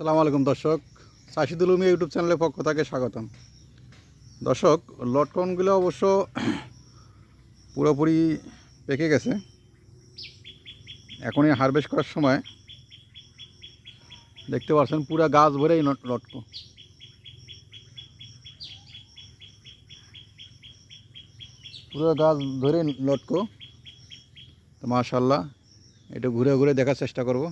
সালাম আলাইকুম দর্শক। সাশিদুল উমি ইউটিউব চ্যানেলের পক্ষ থেকে স্বাগতম। দর্শক, লটকনগুলো অবশ্য পুরোপুরি পেকে গেছে। এখনই হারভেস্ট করার সময়। দেখতে পাচ্ছেন পুরো গাছ ভরেই লটকো। পুরো গাছ ধরে লটকো। তো মাশাল্লাহ একটু ঘুরে ঘুরে দেখার চেষ্টা করব।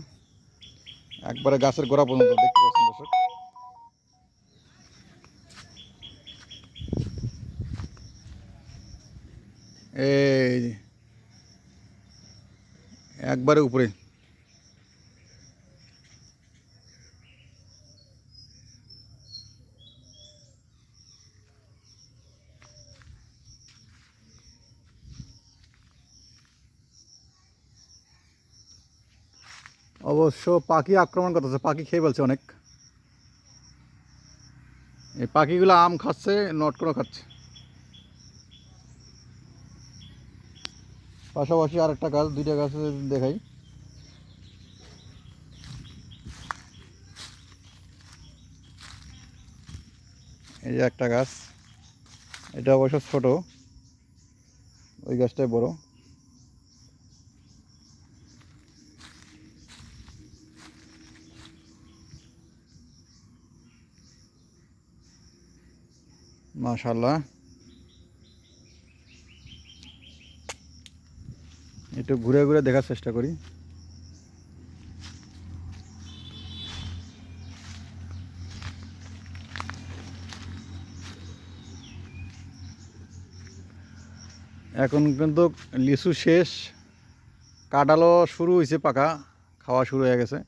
একবারে গাছের গোড়া পর্যন্ত দেখতে পাচ্ছেন দর্শক? এই একবারে উপরে। অবশ্য পাখি আক্রমণ করতেছে, পাখি খেয়ে ফেলছে অনেক। এই পাখিগুলো আম খাচ্ছে নটকনো খাচ্ছে। পাশাপাশি আর একটা গাছ, দুইটা গাছ দেখাই। এই যে একটা গাছ, এটা অবশ্য ছোট, ওই গাছটাই বড়। মাশাল্লাহ একটু ঘুরে ঘুরে দেখার চেষ্টা করি। এখন কিন্তু লিচু শেষ। কাঁঠালও শুরু হয়েছে পাকা, খাওয়া শুরু হয়ে গেছে।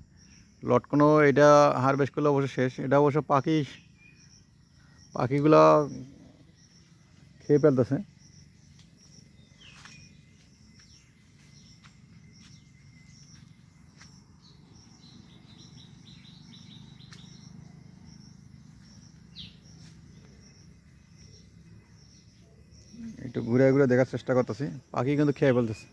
লটকনও এটা হারভেস্ট করলে অবশ্য শেষ। এটা অবশ্য পাখি পাখিগুলা খেয়ে ফেলতেছে। একটু ঘুরে ঘুরে দেখার চেষ্টা করতেছি পাখি কিন্তু খেয়ে ফেলতেছে।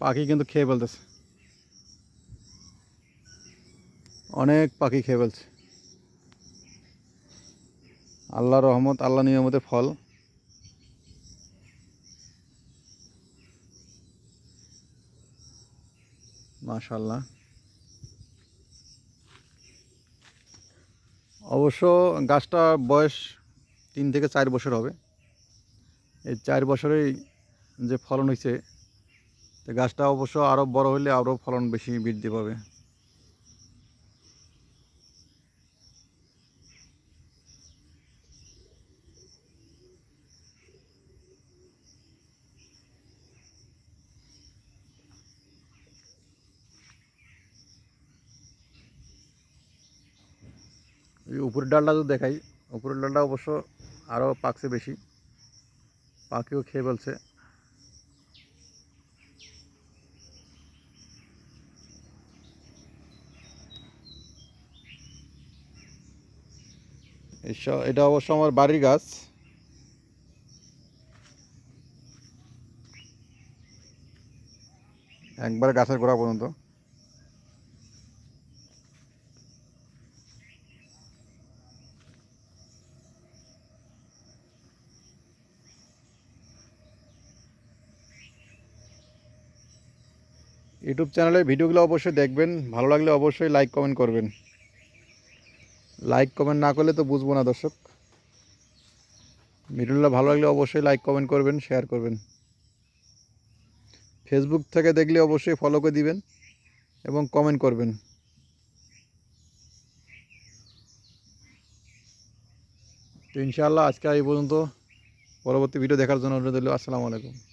পাখি কিন্তু খেয়ে ফেলতেছে। অনেক পাখি খেয়ে ফেলছে। আল্লাহ রহমত আল্লাহ নিয়মতে ফল। মাশাল্লাহ অবশ্য গাছটা বয়স তিন থেকে চার বছর হবে। এই চার বছরেই যে ফলন হয়েছে তো গাছটা অবশ্য আরও বড় হলে আরও ফলন বেশি বৃদ্ধি পাবে। উপরের ডালটা তো দেখাই, উপরের ডালটা অবশ্য আরও পাকছে বেশি। পাখিও খেয়ে ফেলছে। এটা অবশ্য আমার বাড়ির গাছ। একবারে গাছের গোড়া পর্যন্ত। ইউটিউব চ্যানেলে ভিডিওগুলো অবশ্যই দেখবেন, ভালো লাগলে অবশ্যই লাইক কমেন্ট করবেন। লাইক কমেন্ট না করলে তো বুঝব না, দর্শক। ভিডিওগুলো ভালো লাগলে অবশ্যই লাইক কমেন্ট করবেন শেয়ার করবেন। ফেসবুক থেকে দেখলে অবশ্যই ফলো করে দিবেন এবং কমেন্ট করবেন। তো ইনশাআল্লাহ আজকে এই পর্যন্ত। পরবর্তী ভিডিও দেখার জন্য অনুরোধ রইল। আসসালামু আলাইকুম।